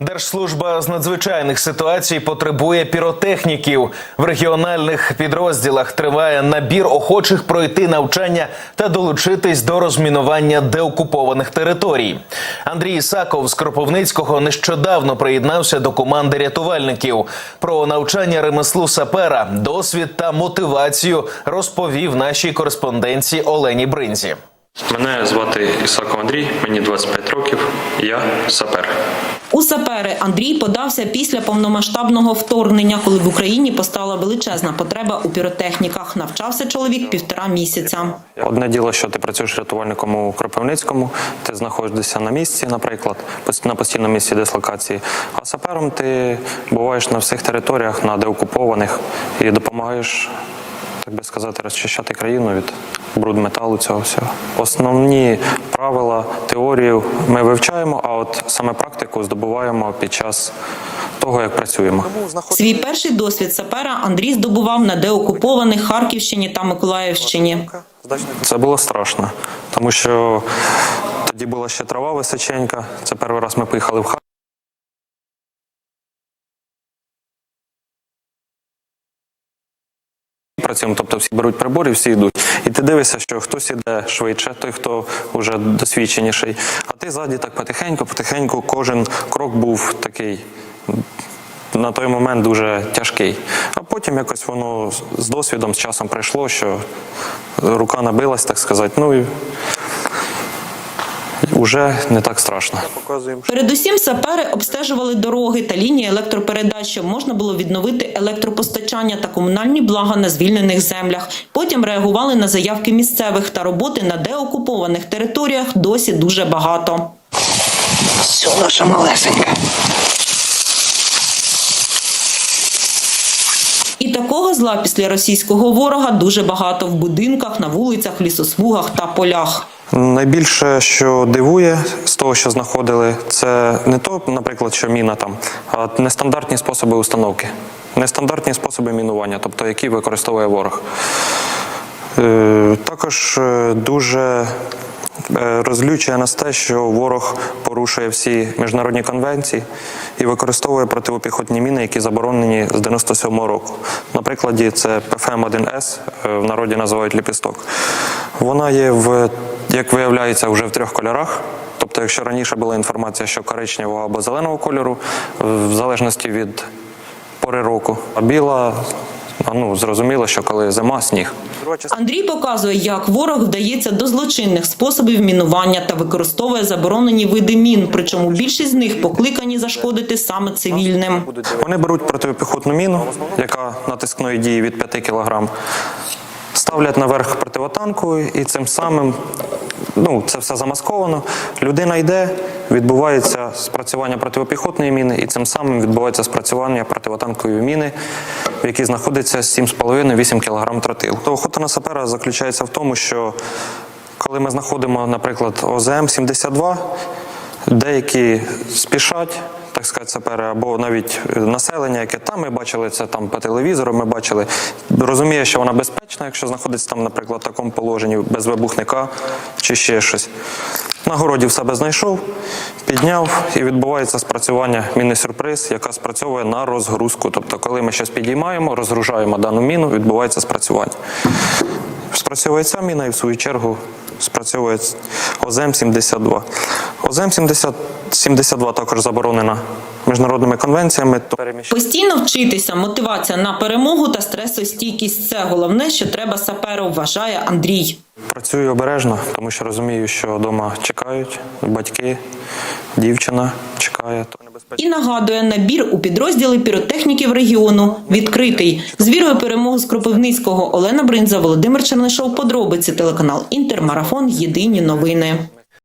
Держслужба з надзвичайних ситуацій потребує піротехніків. В регіональних підрозділах триває набір охочих пройти навчання та долучитись до розмінування деокупованих територій. Андрій Ісаков з Кропивницького нещодавно приєднався до команди рятувальників. Про навчання ремеслу сапера, досвід та мотивацію розповів нашій кореспонденції Олені Бринзі. Мене звати Ісаков Андрій, мені 25 років, я сапер. Сапери Андрій подався після повномасштабного вторгнення, коли в Україні постала величезна потреба у піротехніках. Навчався чоловік півтора місяця. Одне діло, що ти працюєш рятувальником у Кропивницькому, ти знаходишся на місці, наприклад, на постійному місці дислокації. А сапером ти буваєш на всіх територіях, на деокупованих і допомагаєш, так би сказати, розчищати країну від бруд металу цього всього. Основні правила, теорію ми вивчаємо, а от саме практику здобуваємо під час того, як працюємо. Свій перший досвід сапера Андрій здобував на деокупованих Харківщині та Миколаївщині. Це було страшно, тому що тоді була ще трава височенька. Це перший раз ми поїхали в Харків. Працюємо, тобто всі беруть прибори, всі йдуть. І ти дивишся, що хтось іде швидше, той, хто вже досвідченіший. А ти ззаді так потихеньку, потихеньку, кожен крок був такий на той момент дуже тяжкий. А потім якось воно з досвідом, з часом прийшло, що рука набилась, так сказати. Ну і вже не так страшно. Передусім сапери обстежували дороги та лінії електропередач, щоб можна було відновити електропостачання та комунальні блага на звільнених землях. Потім реагували на заявки місцевих та роботи на деокупованих територіях досі дуже багато. Все наша малесенька. І такого зла після російського ворога дуже багато в будинках, на вулицях, лісосмугах та полях. Найбільше, що дивує з того, що знаходили, це не то, наприклад, що міна там, а нестандартні способи установки, нестандартні способи мінування, тобто які використовує ворог. Е, Також е, дуже розлючує нас те, що ворог порушує всі міжнародні конвенції і використовує протипіхотні міни, які заборонені з 97-го року. На прикладі це ПФМ-1С, е, в народі називають ліпісток. Вона є в, як виявляється, вже в трьох кольорах. Тобто, якщо раніше була інформація, що коричневого або зеленого кольору, в залежності від пори року, а біла, ну зрозуміло, що коли зима, сніг. Андрій показує, як ворог вдається до злочинних способів мінування та використовує заборонені види мін. Причому більшість з них покликані зашкодити саме цивільним. Вони беруть протипіхотну міну, яка натискної дії від 5 кг, ставлять наверх противотанку, і цим самим ну, це все замасковано. Людина йде, відбувається спрацювання протипіхотної міни, і цим самим відбувається спрацювання противотанкової міни, в якій знаходиться 7,5-8 кг тротил. То охота на сапера заключається в тому, що коли ми знаходимо, наприклад, ОЗМ-72, деякі спішать, так сказати, сапери, або навіть е, населення, яке там ми бачили це там по телевізору, ми бачили, розуміє, що вона безпечна, якщо знаходиться там, наприклад, в такому положенні без вибухника чи ще щось. На городі в себе знайшов, підняв і відбувається спрацювання міни сюрприз, яка спрацьовує на розгрузку. Тобто, коли ми щось підіймаємо, розгружаємо дану міну, відбувається спрацювання. Спрацьовує ця міна і в свою чергу спрацьовує ОЗМ-72. ОЗМ-72 також заборонена міжнародними конвенціями. то Постійно вчитися, мотивація на перемогу та стресостійкість це головне, що треба саперу, вважає Андрій. Працюю обережно, тому що розумію, що вдома чекають батьки, дівчина чекає. То. І нагадує, набір у підрозділи піротехніків регіону відкритий. З вірою перемоги з Кропивницького Олена Бринза, Володимир Чернишов. Подробиці телеканал Інтермарафон. Єдині новини.